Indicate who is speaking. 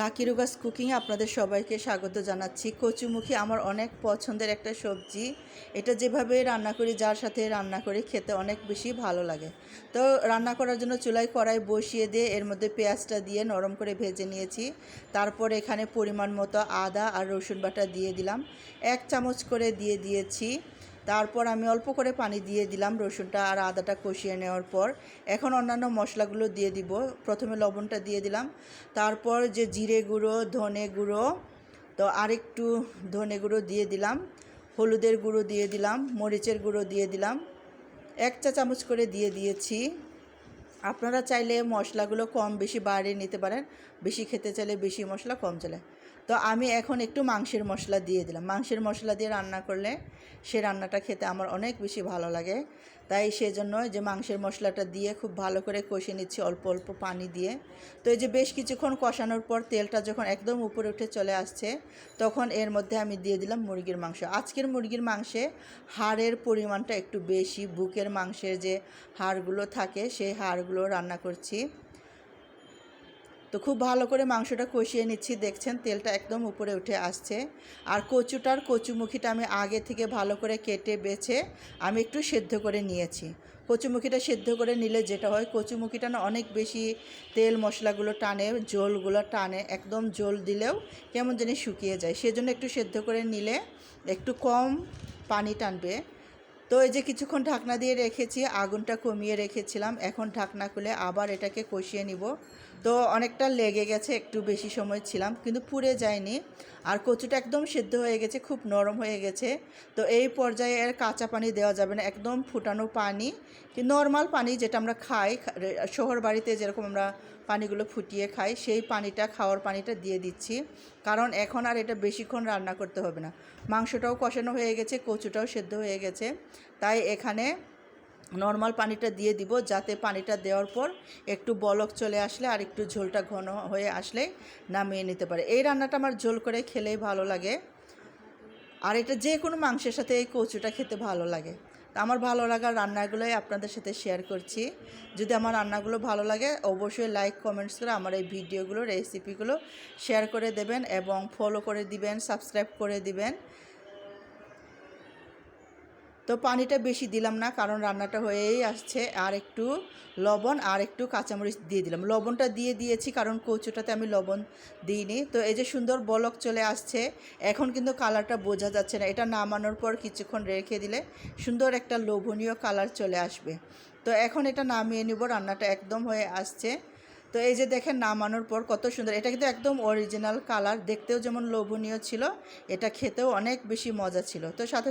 Speaker 1: Lucky রুগাস কুকিংয়ে আপনাদের সবাইকে স্বাগত জানাচ্ছি। কচুমুখী আমার অনেক পছন্দের একটা সবজি। এটা যেভাবে রান্না করি, যার সাথে রান্না করি, খেতে অনেক বেশি ভালো লাগে। তো রান্না করার জন্য চুলায় কড়াই বসিয়ে দিয়ে এর মধ্যে পেঁয়াজটা দিয়ে নরম করে ভেজে নিয়েছি। তারপর এখানে পরিমাণ মতো আদা আর রসুন বাটা দিয়ে দিলাম। এক চামচ করে দিয়ে দিয়েছি। তারপর আমি অল্প করে পানি দিয়ে দিলাম রসুনটা আর আদাটা কষিয়ে নেওয়ার পর। এখন অন্যান্য মশলাগুলো দিয়ে দিব। প্রথমে লবণটা দিয়ে দিলাম। তারপর যে জিরে গুঁড়ো, ধনে গুঁড়ো, তো আরেকটু ধনে গুঁড়ো দিয়ে দিলাম। হলুদের গুঁড়ো দিয়ে দিলাম, মরিচের গুঁড়ো দিয়ে দিলাম। এক চা চামচ করে দিয়ে দিয়েছি। আপনারা চাইলে মশলাগুলো কম বেশি বাড়িয়ে নিতে পারেন। বেশি খেতে চাইলে বেশি মশলা, কম চলে তো আমি এখন একটু মাংসের মশলা দিয়ে দিলাম। মাংসের মশলা দিয়ে রান্না করলে সে রান্নাটা খেতে আমার অনেক বেশি ভালো লাগে। তাই সেজন্য যে মাংসের মশলাটা দিয়ে খুব ভালো করে কষে নিচ্ছি অল্প অল্প পানি দিয়ে। তো এই যে বেশ কিছুক্ষণ কষানোর পর তেলটা যখন একদম উপরে উঠে চলে আসছে, তখন এর মধ্যে আমি দিয়ে দিলাম মুরগির মাংস। আজকের মুরগির মাংসে হাড়ের পরিমাণটা একটু বেশি, বুকের মাংসের যে হাড়গুলো থাকে, সেই হাড়গুলো রান্না করছি। তো খুব ভালো করে মাংসটা কষিয়ে নিচ্ছি। দেখছেন তেলটা একদম উপরে উঠে আসছে। আর কচুটার কচুমুখিটা আমি আগে থেকে ভালো করে কেটে বেছে আমি একটু সেদ্ধ করে নিয়েছি। কচুমুখিটা সেদ্ধ করে নিলে যেটা হয়, কচুমুখিটা না অনেক বেশি তেল মশলাগুলো টানে জোলগুলো টানে, একদম জোল দিলেও কেমন জানি শুকিয়ে যায়। সেজন্য একটু সেদ্ধ করে নিলে একটু কম পানি টানবে। তো এই যে কিছুক্ষণ ঢাকনা দিয়ে রেখেছি, আগুনটা কমিয়ে রেখেছিলাম। এখন ঢাকনা খুলে আবার এটাকে কষিয়ে নিব। তো অনেকটা লেগে গেছে, একটু বেশি সময় ছিলাম, কিন্তু পুড়ে যায়নি। আর কচুটা একদম সেদ্ধ হয়ে গেছে, খুব নরম হয়ে গেছে। তো এই পর্যায়ে এর কাঁচা পানি দেওয়া যাবে না, একদম ফুটানো পানি। কি নর্মাল পানি যেটা আমরা খাই শহর বাড়িতে যেরকম আমরা পানিগুলো ফুটিয়ে খাই, সেই পানিটা, খাওয়ার পানিটা দিয়ে দিচ্ছি। কারণ এখন আর এটা বেশিক্ষণ রান্না করতে হবে না। মাংসটাও কষানো হয়ে গেছে, কচুটাও সেদ্ধ হয়ে গেছে। তাই এখানে নর্মাল পানিটা দিয়ে দিব, যাতে পানিটা দেওয়ার পর একটু বলক চলে আসলে আর একটু ঝোলটা ঘন হয়ে আসলে নামিয়ে নিতে পারে। এই রান্নাটা আমার ঝোল করে খেলেই ভালো লাগে। আর এটা যে কোনো মাংসের সাথে এই কচুটা খেতে ভালো লাগে। আমার ভালো লাগার রান্নাগুলোই আপনাদের সাথে শেয়ার করছি। যদি আমার রান্নাগুলো ভালো লাগে, অবশ্যই লাইক কমেন্টস করে আমার এই ভিডিওগুলো রেসিপিগুলো শেয়ার করে দেবেন এবং ফলো করে দিবেন সাবস্ক্রাইব করে দিবেন। তো পানিটা বেশি দিলাম না, কারণ রান্নাটা হয়েই আসছে। আর একটু লবণ আর একটু কাঁচামরিচ দিয়ে দিলাম। লবণটা দিয়ে দিয়েছি, কারণ কচুটাতে আমি লবণ দিইনি। তো এই যে সুন্দর বলক চলে আসছে, এখন কিন্তু কালারটা বোঝা যাচ্ছে না। এটা নামানোর পর কিছুক্ষণ রেখে দিলে সুন্দর একটা লোভনীয় কালার চলে আসবে। তো এখন এটা নামিয়ে নিব, রান্নাটা একদম হয়ে আসছে। তো এই যে দেখেন, নামানোর পর কত সুন্দর। এটা কিন্তু একদম অরিজিনাল কালার, দেখতেও যেমন লোভনীয় ছিল, এটা খেতেও অনেক বেশি মজা ছিল। তো সাথে